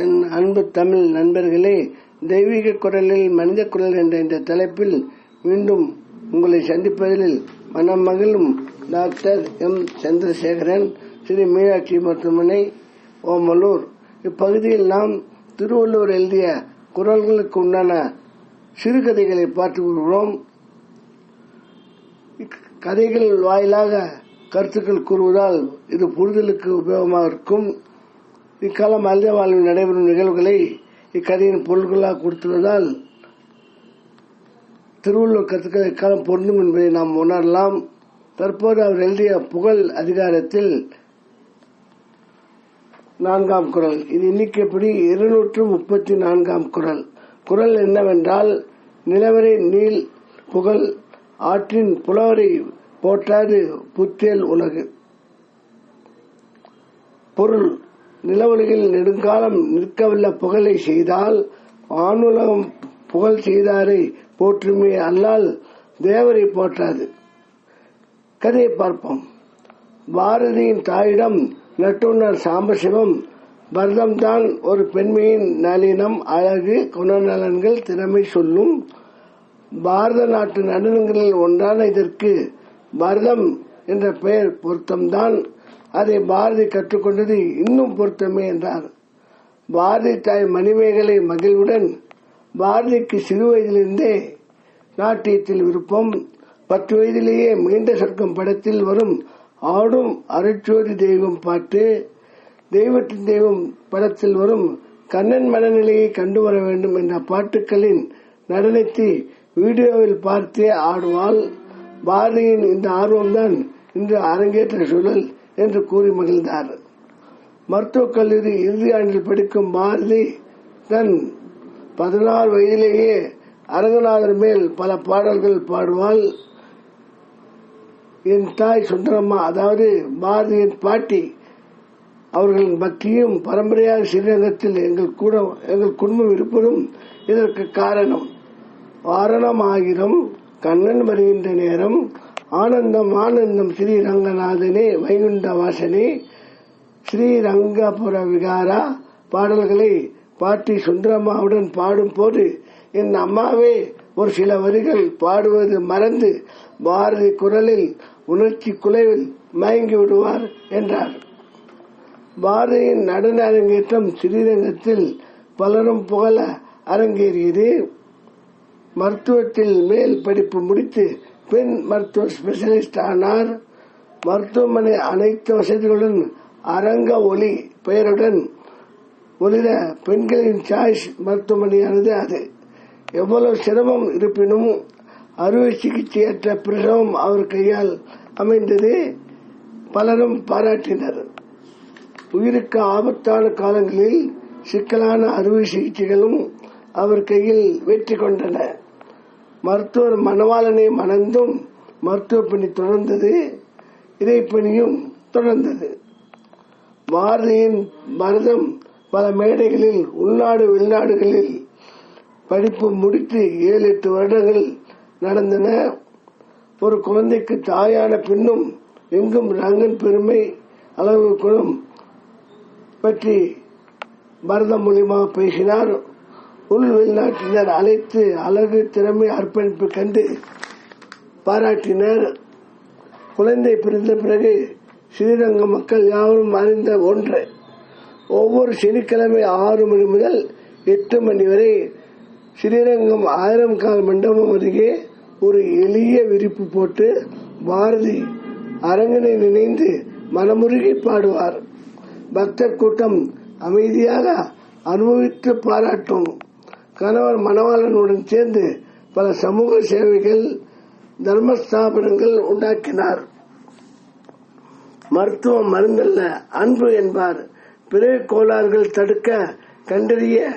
என் அன்பு தமிழ் நண்பர்களே தெய்வீக குரலில் மனித குரல் என்ற இந்த தலைப்பில் மீண்டும் உங்களை சந்திப்பதில் மனம் மகிழும் டாக்டர் எம். சந்திரசேகரன் ஸ்ரீ மீனாட்சி மருத்துவமனை ஓமலூர். இப்பகுதியில் நாம் திருவள்ளுவர் எழுதிய குரல்களுக்கு உண்டான சிறுகதைகளை பார்த்து வருகிறோம் கதைகள் வாயிலாக கருத்துக்கள் கூறுவதால் இது புரிதலுக்கு உபயோகமாக இருக்கும். இக்காலம் மனித வாழ்வில் நடைபெறும் நிகழ்வுகளை இக்கதையின் பொருள்களாக கொடுத்துள்ளதால் திருவள்ளுவர் கருத்துக்கள் இக்காலம் பொருந்தும் என்பதை நாம் உணரலாம். தற்போது அவர் எழுதிய புகழ் அதிகாரத்தில் நான்காம் குரல். இது எண்ணிக்கைப்படி இருநூற்று முப்பத்தி நான்காம் குரல். குரல் என்னவென்றால் நிலவரை நீள் புகழ் ஆற்றின் புலவரை போற்றாது புத்தேல் உலகு. பொருள். நிலவுலகில் நெடுங்காலம் நிற்கவல்ல. புகழை செய்தால் ஆணுலகம் புகழ் செய்தாரை போற்றுமே அல்லால் தேவரை போற்றாது. கதையை பார்ப்போம். பாரதியின் தாயிடம் நட்டுணர் சாம்பசிவம் பரதம்தான் ஒரு பெண்மையின் நளினம் அழகு குணநலன்கள் திறமை சொல்லும். பாரத நாட்டு நடனங்களில் ஒன்றான இதற்கு பரதம் என்ற பெயர் பொருத்தம்தான் அதை பாரதி கற்றுக்கொண்டது இன்னும் பொருத்தமே என்றார். பாரதி தாய் மணிமேகலை மகிழ்வுடன் பாரதிக்கு சிறு வயதிலிருந்தே நாட்டியத்தில் விருப்பம் பத்து வயதிலேயே மீண்ட சொர்க்கம் படத்தில் வரும் ஆடும் அருட்சோதி தெய்வம் பாட்டு தெய்வத்தின் தெய்வம் படத்தில் வரும் கண்ணன் மனநிலையை கண்டு வர வேண்டும் என்ற பாட்டுக்களின் நடனத்தை வீடியோவில் பார்த்தே ஆடுவாள். பாரதியின் இந்த ஆர்வம்தான் இன்று அரங்கேற்ற சூழல். என்று கூறி மகிழ்ந்தார். மருத்துவக் கல்லூரி இறுதி ஆண்டில் படிக்கும் பாரதி தன் பதினாறு வயதிலேயே அரங்கநாதர் மேல் பல பாடல்கள் பாடுவாள். என் தாய் சுந்தரம்மா அதாவது பாரதியின் பாட்டி அவர்களின் பக்தியும் பரம்பரையாக ஸ்ரீரங்கத்தில் எங்கள் கூட எங்கள் குடும்பம் இருப்பதும் இதற்கு காரணம். வாரணம் வாரணமாயிரம் கண்ணன் வருகின்ற நேரம் ஆனந்தம் ஆனந்தம் ஸ்ரீரங்கநாதனே வைகுண்ட வாசனே ஸ்ரீரங்கபுர விகாரா பாடல்களை பாட்டி சுந்தரம்மாவுடன் பாடும் போது என் அம்மாவே ஒரு சில வரிகள் பாடுவது மறந்து பாரதி குரலில் உணர்ச்சி குலைவில் மயங்கி விடுவார் என்றார். பாரதியின் நடன அரங்கேற்றம் ஸ்ரீரங்கத்தில் பலரும் புகழ அரங்கேறியது. மருத்துவத்தில் மேல் படிப்பு முடித்து பெண் மருத்துவ ஸ்பெஷலிஸ்ட் ஆனார். மருத்துவமனை அனைத்து வசதிகளுடன் அரங்க ஒளி பெயருடன் ஒளிர பெண்களின் சாய்ஸ் மருத்துவமனையானது அது. எவ்வளவு சிரமம் இருப்பினும் அறுவை சிகிச்சையற்ற பிரசவம் அவர் கையால் அமைந்தது. பலரும் பாராட்டினர். உயிருக்கு ஆபத்தான காலங்களில் சிக்கலான அறுவை சிகிச்சைகளும் அவர் கையில் வெற்றி கொண்டன. மருத்துவர் மணவாளனை மணந்தும் மருத்துவ பணி தொடர்ந்தது இறைப்பணியும் தொடர்ந்தது. பாரதியின் பரதம் பல மேடைகளில் உள்நாடு வெளிநாடுகளில் படிப்பு முடித்து ஏழு எட்டு வருடங்கள் நடந்தன. ஒரு குழந்தைக்கு தாயான பின்னும் எங்கும் ரங்கன் பெருமை அளவு குணம் பற்றி பரதம் மூலியமாக பேசினார். உள் வெளிநாட்டினர் அழைத்து அழகு திறமை அர்ப்பணிப்பு கண்டு பாராட்டினர். குழந்தை பிறந்த பிறகு ஸ்ரீரங்க மக்கள் யாவரும் அறிந்த ஒன்று ஒவ்வொரு சனிக்கிழமை ஆறு மணி முதல் எட்டு மணி வரை ஸ்ரீரங்கம் ஆயிரம் கால் மண்டபம் அருகே ஒரு எளிய விரிப்பு போட்டு பாரதி அரங்கனை நினைந்து மனமுருகி பாடுவார். பக்தர் கூட்டம் அமைதியாக அனுபவித்து பாராட்டும். கணவர் மணவாளனுடன் சேர்ந்து பல சமூக சேவைகள் தர்மஸ்தாபனங்கள் உண்டாக்கினார். மருத்துவம் மருந்தல்ல அன்பு என்பார். பிறகு கோளாறுகள் தடுக்க கண்டறிய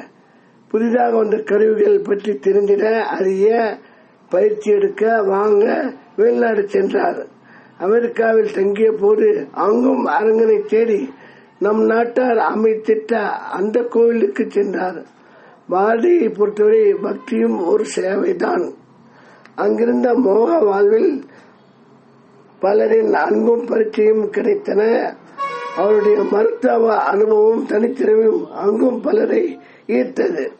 புதிதாக வந்த கருவிகள் பற்றி தெரிந்திட அறிய பயிற்சி எடுக்க வாங்க வெளிநாடு சென்றார். அமெரிக்காவில் தங்கிய போது அங்கும் அரங்கனை தேடி நம் நாட்டார் அமைத்திட்ட அந்த கோவிலுக்கு சென்றார். பாரதியை பொறுத்தவரை பக்தியும் ஒரு சேவைதான். அங்கிருந்த மோக வாழ்வில் பலரின் அன்பும் பரிச்சயம் கிடைத்தன. அவருடைய மருத்துவ அனுபவம் தனித்திறமையும் அங்கும் பலரை ஈர்த்தது.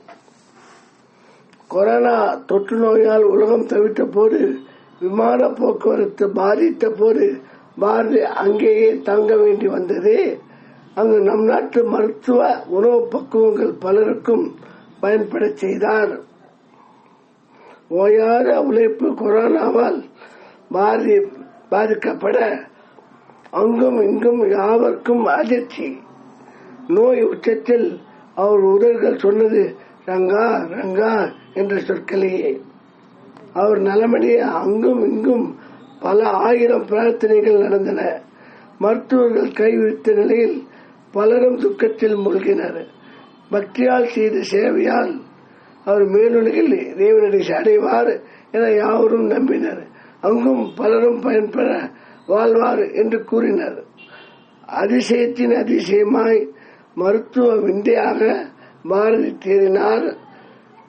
கொரோனா தொற்று நோயால் உலகம் தவித்த போது விமான போக்குவரத்து பாதித்த போது பாரதி அங்கேயே தங்க வேண்டி வந்தது. அங்கு நம் நாட்டு மருத்துவ உணவு பக்குவங்கள் பலருக்கும் பயன்பட செய்தார் ஓயாத உழைப்பு கொரோனாவால் பாதி பாதிக்கப்பட அங்கும் இங்கும் யாவர்க்கும் அதிர்ச்சி. நோய் உச்சத்தில் அவர் உதவிகள் சொன்னது ரங்கா ரங்கா என்ற சொற்களையே அவர் நலமடைய அங்கும் இங்கும் பல ஆயிரம் பிரார்த்தனைகள் நடந்தன. மருத்துவர்கள் கைவிரித்த நிலையில் பலரும் துக்கத்தில் மூழ்கினர். பக்தியால் செய்த சேவையால் அவர் மேலுலகில் தேவனடி அடைவார் என யாவரும் நம்பினர். அங்கும் பலரும் பயன்பெற வாழ்வார் என்று கூறினர். அதிசயத்தின் அதிசயமாய் மருத்துவ விந்தையாக பாரதி தேறினார்.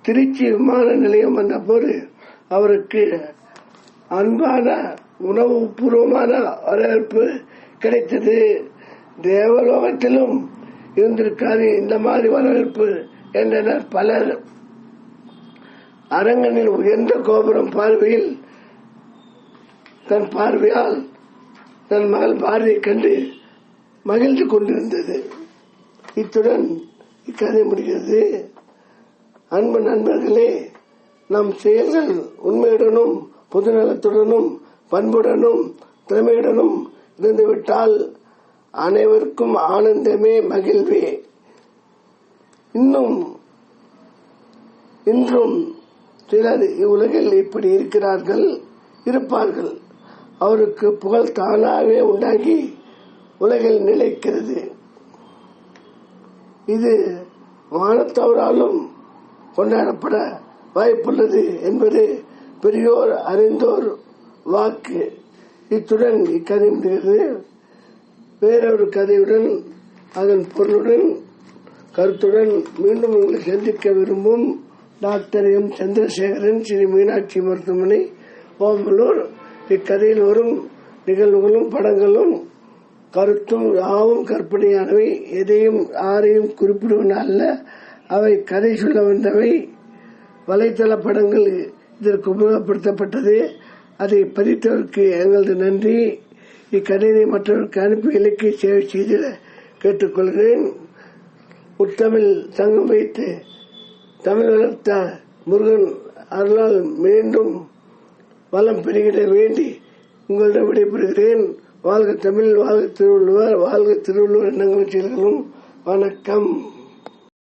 திருச்சி விமான நிலையம் வந்தபோது அவருக்கு அன்பான உணவு பூர்வமான வரவேற்பு கிடைத்தது. தேவலோகத்திலும் இருந்திருக்காது. இந்த மாதிரி வரவேற்பு என்றனர் பலர். அரங்கனின் உயர்ந்த கோபுரம் பார்வையில் தன் பார்வையால் தன் மகள் பாரதியை கண்டு மகிழ்ந்து கொண்டிருந்தது. இத்துடன் இக்கதை முடிகிறது. அன்பு நண்பர்களே நம் செயல்கள் உண்மையுடனும் பொதுநலத்துடனும் பண்புடனும் திறமையுடனும் இருந்துவிட்டால் அனைவருக்கும் ஆனந்தமே மகிழ்வே. இன்னும் இன்றும் சிலர் இவ்வுலகில் இப்படி இருக்கிறார்கள் இருப்பார்கள். அவருக்கு புகழ் தானாகவே உண்டாகி உலகில் நிலைக்கிறது. இது வானத்தவராலும் கொண்டாடப்பட வாய்ப்புள்ளது என்பது பெரியோர் அறிந்தோர் வாக்கு. இத்துடன் இக்கதை முடிகிறது வேறொரு கதையுடன் அதன் பொருளுடன் கருத்துடன் மீண்டும் உங்களை சந்திக்க விரும்பும் டாக்டர் எம். சந்திரசேகரன் ஸ்ரீ மீனாட்சி மருத்துவமனை ஓமலூர். இக்கதையில் வரும் நிகழ்வுகளும் படங்களும் கருத்தும் யாவும் கற்பனையானவை எதையும் யாரையும் குறிப்பிடுவன அல்ல. அவை கதை சொல்ல வந்தவை. வலைத்தள படங்கள் இதற்கு உபயோகப்படுத்தப்பட்டது. அதை பதித்தவருக்கு எங்களது நன்றி. இக்கதையை மற்றவருக்கு அனுப்பி இலக்கிய சேவை செய்து கேட்டுக்கொள்கிறேன். முத்தமிழ் சங்கம் வைத்து தமிழ் வளர்த்த முருகன் அருளால் மீண்டும் வளம் பெருகிட வேண்டி உங்களிடம் விடைபெறுகிறேன். வாழ்க தமிழ் வாழ்க திருவள்ளுவர் வாழ்க திருவள்ளுவர் எண்ணங்களும் செயல்களும். வணக்கம்.